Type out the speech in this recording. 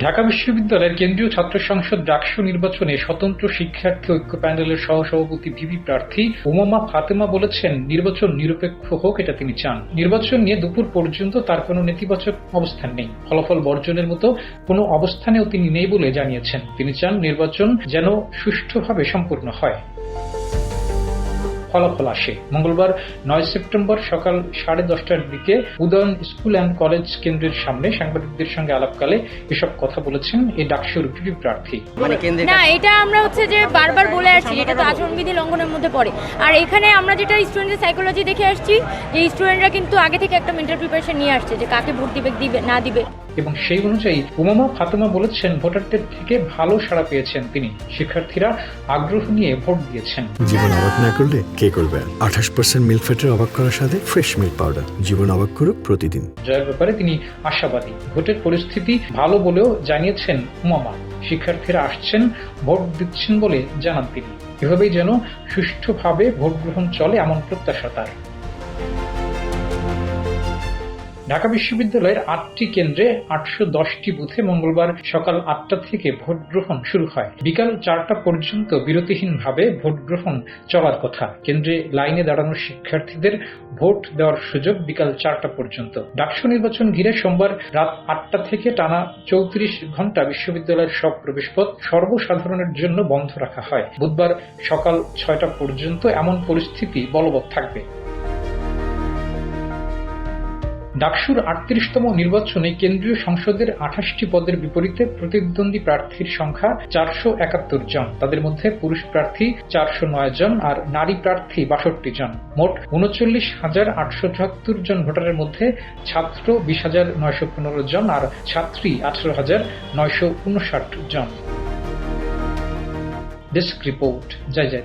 ঢাকা বিশ্ববিদ্যালয়ের কেন্দ্রীয় ছাত্র সংসদ ডাকসু নির্বাচনে স্বতন্ত্র শিক্ষার্থী ঐক্য প্যানেলের সহসভাপতি ভিভি প্রার্থী উমামা ফাতেমা বলেছেন, নির্বাচন নিরপেক্ষ হোক এটা তিনি চান। নির্বাচন নিয়ে দুপুর পর্যন্ত তার কোনো নেতিবাচক অবস্থান নেই। ফলাফল বর্জনের মতো কোনো অবস্থানেও তিনি নেই বলে জানিয়েছেন। তিনি চান নির্বাচন যেন সুষ্ঠুভাবে সম্পূর্ণ হয়। ফলাফল আসে। মঙ্গলবার নয় সেপ্টেম্বর সকাল সাড়ে দশটার দিকে উদয়ন স্কুল অ্যান্ড কলেজ কেন্দ্রের সামনে সাংবাদিকদের সঙ্গে আলাপকালে এসব কথা বলেছেন এই ডাকসুর ভিপি প্রার্থী। মানে না এটা আমরা হচ্ছে যে বারবার বলে আসছি এটা তো আচরণবিধি লঙ্ঘনের মধ্যে পড়ে। আর এখানে আমরা যেটা স্টুডেন্টের সাইকোলজি দেখে আসছি যে স্টুডেন্টরা কিন্তু আগে থেকে একটা মেন্টাল প্রিপারেশন নিয়ে আসছে যে কাকে ভোট দিবে দিবে না দিবে। এবং সেই অনুযায়ী উমামা ফাতেমা বলেছেন ভোটারদের থেকে ভালো সাড়া পেয়েছেন তিনি। শিক্ষার্থীরা আগ্রহ নিয়ে ভোট দিয়েছেন। জীবন অবাক না করলে কে করবে? আঠাশ পার্সেন্ট মিল্ক ফ্যাটের অবাক করার সাথে ফ্রেশ মিল্ক পাউডার জীবন অবাক করুক প্রতিদিন। জয়ের ব্যাপারে তিনি আশাবাদী। ভোটের পরিস্থিতি ভালো বলেও জানিয়েছেন উমামা। শিক্ষার্থীরা আসছেন, ভোট দিচ্ছেন বলে জানান তিনি। এভাবেই যেন সুষ্ঠুভাবে ভোট গ্রহণ চলে এমন প্রত্যাশা তার। ঢাকা বিশ্ববিদ্যালয়ের আটটি কেন্দ্রে আটশো দশটি বুথে মঙ্গলবার সকাল আটটা থেকে ভোট গ্রহণ শুরু হয়। বিকাল চারটা পর্যন্ত বিরতিহীনভাবে ভোট গ্রহণ চলার কথা। কেন্দ্রে লাইনে দাঁড়ানো শিক্ষার্থীদের ভোট দেওয়ার সুযোগ বিকাল চারটা পর্যন্ত। ডাকসু নির্বাচন ঘিরে সোমবার রাত আটটা থেকে টানা চৌত্রিশ ঘণ্টা বিশ্ববিদ্যালয়ের সব প্রবেশপথ সর্বসাধারণের জন্য বন্ধ রাখা হয়। বুধবার সকাল ছয়টা পর্যন্ত এমন পরিস্থিতি বলবৎ থাকবে। ডাকসুর আটত্রিশতম নির্বাচনে কেন্দ্রীয় সংসদের আঠাশটি পদের বিপরীতে প্রতিদ্বন্দ্বী প্রার্থীর সংখ্যা চারশো একাত্তর জন। তাদের মধ্যে পুরুষ প্রার্থী চারশো নয় জন আর নারী প্রার্থী বাষট্টি জন। মোট উনচল্লিশ হাজার আটশো চুয়াত্তর জন ভোটারের মধ্যে ছাত্র বিশ হাজার নয়শো পনেরো জন আর ছাত্রী আঠারো হাজার নয়শো উনষাট জন। Desk report. জয় জয়